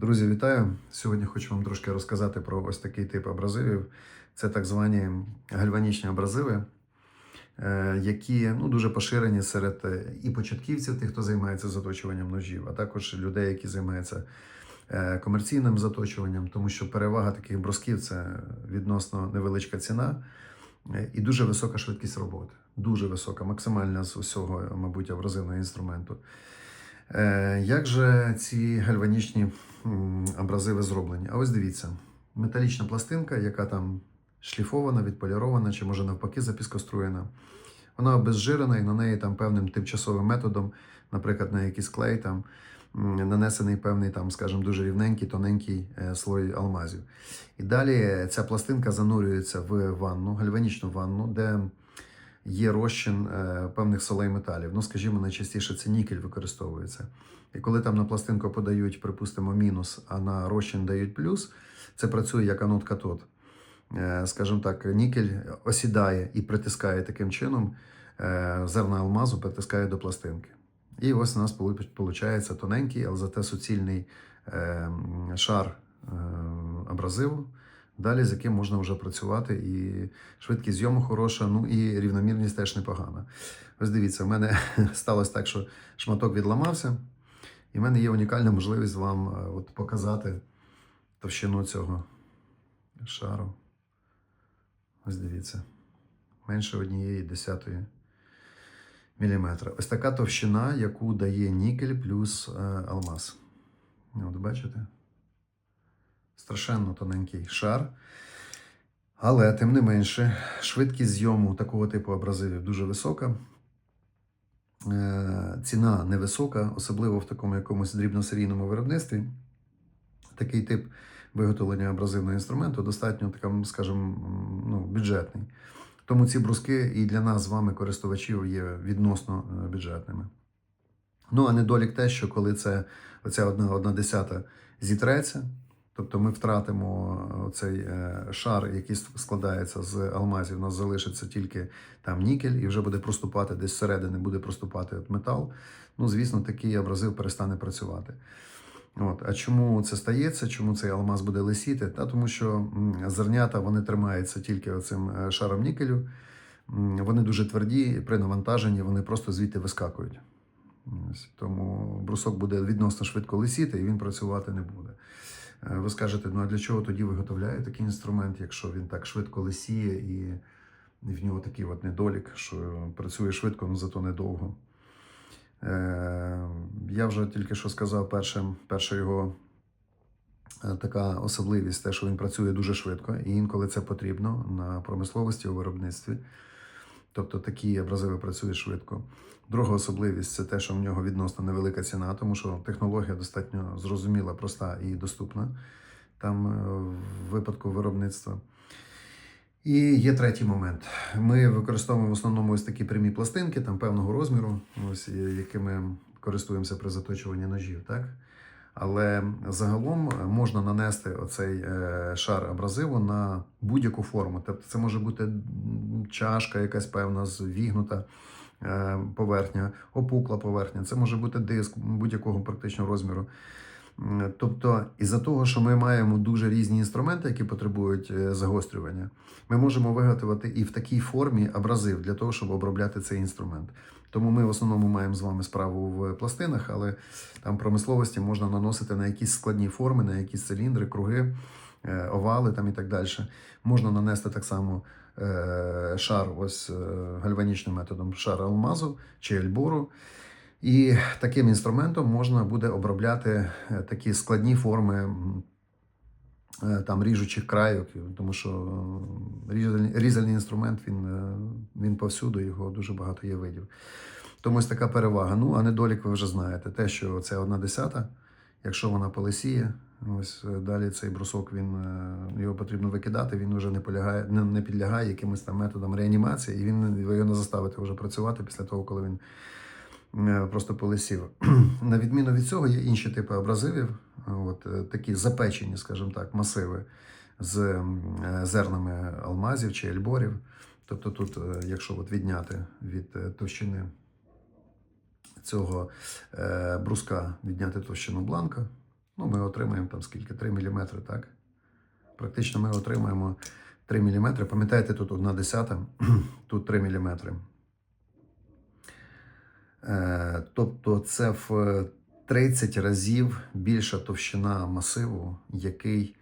Друзі, вітаю! Сьогодні хочу вам трошки розказати про ось такий тип абразивів. Це так звані гальванічні абразиви, е, які ну, дуже поширені серед е, і початківців, тих, хто займається заточуванням ножів, а також людей, які займаються е, комерційним заточуванням, тому що перевага таких бросків це відносно невеличка ціна і дуже висока швидкість роботи. Дуже висока, максимальна з усього, мабуть, абразивного інструменту. Е, Як же ці гальванічні абразиви зроблені? А ось дивіться: металічна пластинка, яка там шліфована, відполірована, чи може навпаки запіскоструєна. Вона обезжирена і на неї там певним тимчасовим методом, наприклад, на якийсь клей там нанесений певний, там, скажімо, дуже рівненький, тоненький е, слой алмазів. І далі ця пластинка занурюється в ванну, гальванічну ванну, де є розчин е, певних солей металів. Ну, скажімо, найчастіше це нікель використовується. І коли там на пластинку подають, припустимо, мінус, а на розчин дають плюс, це працює як анод катод. Е, Скажімо так, нікель осідає і притискає таким чином е, зерна алмазу, притискає до пластинки. І ось у нас виходить тоненький, але зате суцільний шар абразиву, далі з яким можна вже працювати. І швидкість зйому хороша, ну і рівномірність теж непогана. Ось дивіться, в мене сталося так, що шматок відламався, і в мене є унікальна можливість вам е, от, показати товщину цього шару. Ось дивіться, менше однієї десятої міліметра. Ось така товщина, яку дає нікель плюс е, алмаз. От бачите? Страшенно тоненький шар. Але, тим не менше, швидкість зйому такого типу абразивів дуже висока. Е, Ціна невисока, особливо в такому якомусь дрібносерійному виробництві. Такий тип виготовлення абразивного інструменту достатньо, таким, скажімо, ну, бюджетний. Тому ці бруски і для нас з вами, користувачів, є відносно е, бюджетними. Ну, а недолік те, що коли це оця одна, одна десята зітреться, тобто ми втратимо цей шар, який складається з алмазів, у нас залишиться тільки там нікель, і вже буде проступати десь зсередини, буде проступати от метал. Ну, звісно, такий абразив перестане працювати. От. А чому це стається? Чому цей алмаз буде лисіти? Та тому що зернята вони тримаються тільки оцим е, шаром нікелю. Вони дуже тверді, при навантаженні вони просто звідти вискакують. Тому брусок буде відносно швидко лисіти і він працювати не буде. Е, Ви скажете, ну а для чого тоді виготовляє такий інструмент, якщо він так швидко лисіє і в нього такий от недолік, що працює швидко, але зато недовго. Е, Я вже тільки що сказав, перше, перша його е, така особливість, те, що він працює дуже швидко, і інколи це потрібно на промисловості у виробництві. Тобто такі абразиви працюють швидко. Друга особливість це те, що в нього відносно невелика ціна, тому що технологія достатньо зрозуміла, проста і доступна там е, в випадку виробництва. І є третій момент. Ми використовуємо в основному ось такі прямі пластинки, там певного розміру, ось, е, якими користуємося при заточуванні ножів. Так? Але загалом можна нанести оцей е, шар абразиву на будь-яку форму. Тобто це може бути чашка, якась певна звігнута е, поверхня, опукла поверхня, це може бути диск будь-якого практично розміру. М, Тобто, із-за того, що ми маємо дуже різні інструменти, які потребують е, загострювання, ми можемо виготовити і в такій формі абразив для того, щоб обробляти цей інструмент. Тому ми в основному маємо з вами справу в пластинах, але там промисловості можна наносити на якісь складні форми, на якісь циліндри, круги, е, овали там і так далі. Можна нанести так само е, шар ось е, гальванічним методом, шар алмазу чи ельбору. І таким інструментом можна буде обробляти е, такі складні форми е, там ріжучих крайок, тому що е, різальний, різальний інструмент він, він повсюду, його дуже багато є видів. Тому ось така перевага. Ну, а недолік ви вже знаєте, те, що це одна десята, якщо вона полисіє, ось далі цей брусок він його потрібно викидати, він вже не полягає, не, не підлягає якимось там методам реанімації, і він його не заставите вже працювати після того, коли він просто полисів. На відміну від цього є інші типи абразивів, от е, такі запечені, скажімо так, масиви з е, зернами алмазів чи ельборів. Тобто тут, е, якщо от відняти від е, товщини цього е, бруска, відняти товщину бланка, Ну, ми отримаємо там скільки? 3 мм, так? Практично ми отримаємо 3 мм. Пам'ятаєте, тут 1 десята, тут 3 мм. Е, тобто це в 30 разів більша товщина масиву, який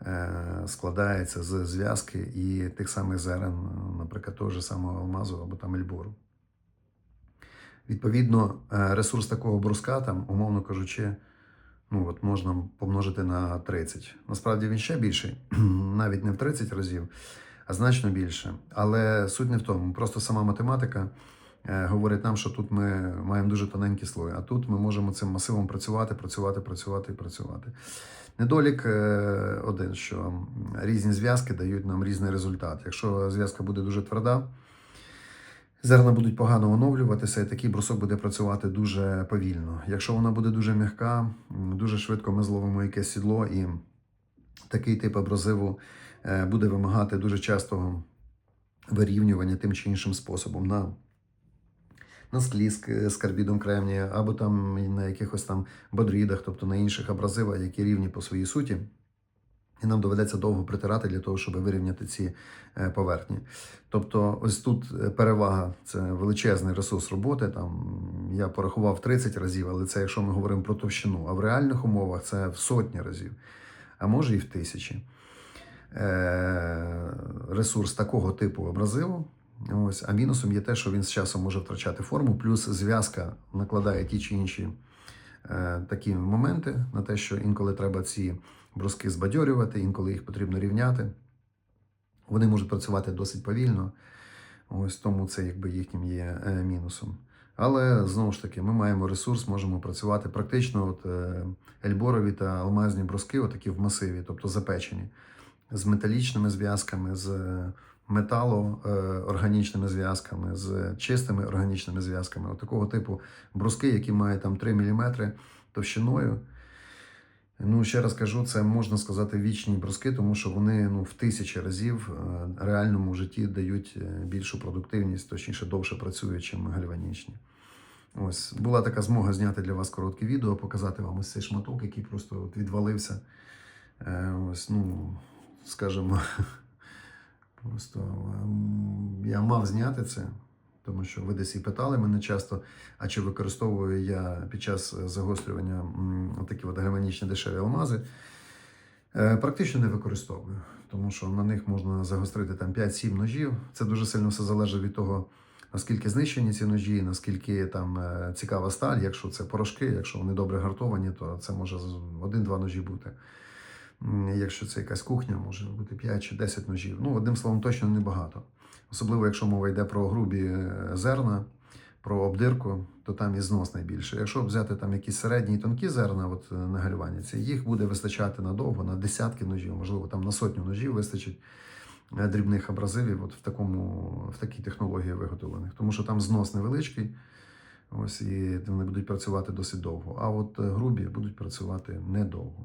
е, складається з зв'язки і тих самих зерен, наприклад, того ж самого алмазу або там ельбору. Відповідно, е, ресурс такого бруска, там, умовно кажучи, ну, от можна помножити на 30. Насправді він ще більший, навіть не в 30 разів, а значно більше. Але суть не в тому. Просто сама математика говорить нам, що тут ми маємо дуже тоненькі слої, а тут ми можемо цим масивом працювати, працювати, працювати і працювати. Недолік е, один, що різні зв'язки дають нам різний результат. Якщо зв'язка буде дуже тверда, Зерна будуть погано оновлюватися, і такий брусок буде працювати дуже повільно. Якщо вона буде дуже м'яка, дуже швидко ми зловимо якесь сідло, і такий тип абразиву е, буде вимагати дуже частого вирівнювання тим чи іншим способом на, на склі з, карбідом кремнія, або там на якихось там бодрідах, тобто на інших абразивах, які рівні по своїй суті. І нам доведеться довго притирати для того, щоб вирівняти ці е, поверхні. Тобто, ось тут е, перевага це величезний ресурс роботи. Там я порахував 30 разів, але це якщо ми говоримо про товщину. А в реальних умовах це в сотні разів, а може і в тисячі. Е, Ресурс такого типу абразиву. Ось, а мінусом є те, що він з часом може втрачати форму, плюс зв'язка накладає ті чи інші е, такі моменти на те, що інколи треба ці бруски збадьорювати, інколи їх потрібно рівняти. Вони можуть працювати досить повільно, ось тому це якби їхнім є е, мінусом. Але знову ж таки, ми маємо ресурс, можемо працювати практично. От е, ельборові та алмазні бруски, отакі в масиві, тобто запечені, з металічними зв'язками, з металоорганічними зв'язками, з чистими органічними зв'язками. От такого типу бруски, які мають там 3 мм товщиною. Ну, ще раз кажу, це можна сказати вічні бруски, тому що вони ну, в тисячі разів е, реальному житті дають е, більшу продуктивність, точніше довше працюють, чим гальванічні. Ось була така змога зняти для вас коротке відео, показати вам ось цей шматок, який просто от відвалився. Е, Ось, ну, скажімо, просто ем, я мав зняти це, тому що ви десь і питали мене часто, а чи використовую я під час загострювання такі от гальванічні дешеві алмази. Е, Практично не використовую, тому що на них можна загострити там 5-7 ножів. Це дуже сильно все залежить від того, наскільки знищені ці ножі, наскільки там е, цікава сталь. Якщо це порошки, якщо вони добре гартовані, то це може один-два ножі бути. Якщо це якась кухня, може бути 5 чи 10 ножів. Ну, одним словом, точно небагато. Особливо, якщо мова йде про грубі е, зерна, про обдирку, то там і знос найбільше. Якщо взяти там якісь середні і тонкі зерна, от е, на гальваніці, їх буде вистачати надовго, на десятки ножів, можливо, там на сотню ножів вистачить е, дрібних абразивів от в, такому, в такій технології виготовлених. Тому що там знос невеличкий, ось, і вони будуть працювати досить довго. А от грубі будуть працювати недовго.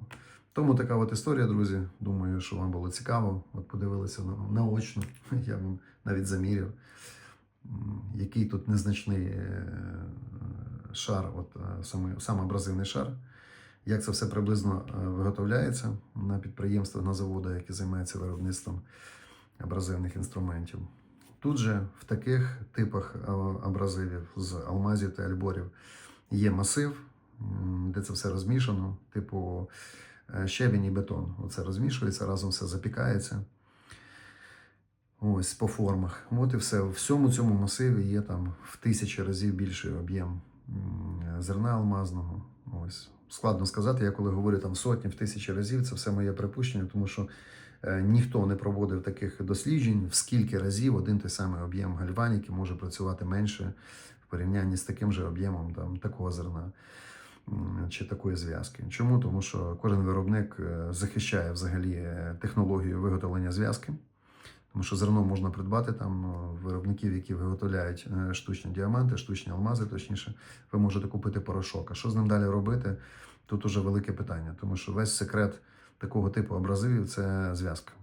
Тому така от історія, друзі. Думаю, що вам було цікаво. От подивилися наочно. Я вам навіть заміряв, який тут незначний е, шар, от е, саме, сам абразивний шар. Як це все приблизно е, виготовляється на підприємствах, на заводах, які займаються виробництвом абразивних інструментів. Тут же в таких типах абразивів з алмазів та альборів є масив, де це все розмішано, типу щебінь і бетон. Оце розмішується, разом все запікається. Ось по формах. От і все. В всьому цьому масиві є там в тисячі разів більший об'єм зерна алмазного. Ось. Складно сказати, я коли говорю там сотні, в тисячі разів, це все моє припущення, тому що е, ніхто не проводив таких досліджень, в скільки разів один той самий об'єм гальваніки може працювати менше в порівнянні з таким же об'ємом там, такого зерна чи такої зв'язки. Чому? Тому що кожен виробник е, захищає взагалі е, технологію виготовлення зв'язки. Тому що зерно можна придбати там е, виробників, які виготовляють штучні діаманти, штучні алмази, точніше, ви можете купити порошок. А що з ним далі робити? Тут уже велике питання, тому що весь секрет такого типу абразивів це зв'язка.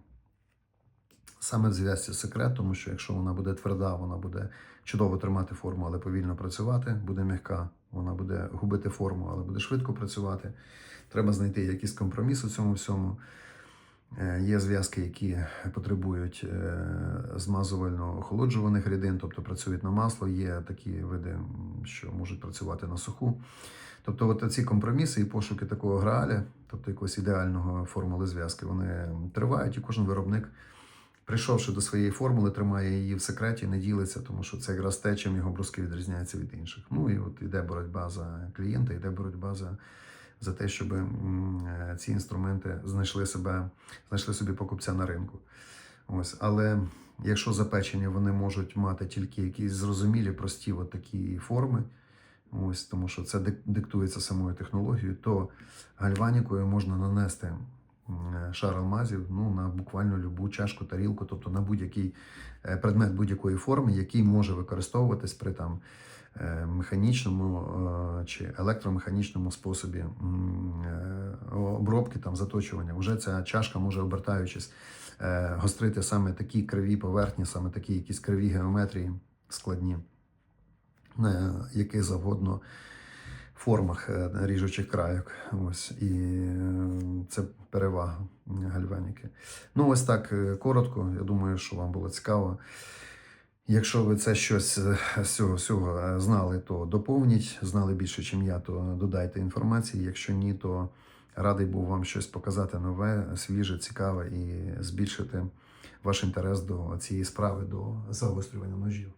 Саме в зв'язці секрет, тому що якщо вона буде тверда, вона буде чудово тримати форму, але повільно працювати, буде м'яка, вона буде губити форму, але буде швидко працювати. Треба знайти якийсь компроміс у цьому всьому. Е, Є зв'язки, які потребують е, змазувально охолоджуваних рідин, тобто працюють на масло. Є такі види, що можуть працювати на суху. Тобто, от ці компроміси і пошуки такого грааля, тобто якогось ідеального формули зв'язки, вони тривають, і кожен виробник, прийшовши до своєї формули, тримає її в секреті, не ділиться, тому що це якраз те, чим його бруски відрізняються від інших. Ну і от іде боротьба за клієнта, йде боротьба за, за те, щоб е, ці інструменти знайшли себе, знайшли собі покупця на ринку. Ось, але якщо запечення вони можуть мати тільки якісь зрозумілі, прості от такі форми, ось тому що це диктується самою технологією, то гальванікою можна нанести шар алмазів ну, на буквально любу чашку, тарілку, тобто на будь-який е, предмет будь-якої форми, який може використовуватись при там е, механічному е, чи електромеханічному способі е, обробки там заточування. Вже ця чашка може обертаючись е, гострити саме такі криві поверхні, саме такі якісь криві геометрії складні, на яких завгодно формах е, ріжучих крайок. Ось і е, це перевага гальваніки. Ну, ось так е, коротко. Я думаю, що вам було цікаво. Якщо ви це щось з цього всього знали, то доповніть. Знали більше, ніж я, то додайте інформації. Якщо ні, то радий був вам щось показати нове, свіже, цікаве і збільшити ваш інтерес до цієї справи, до загострювання ножів.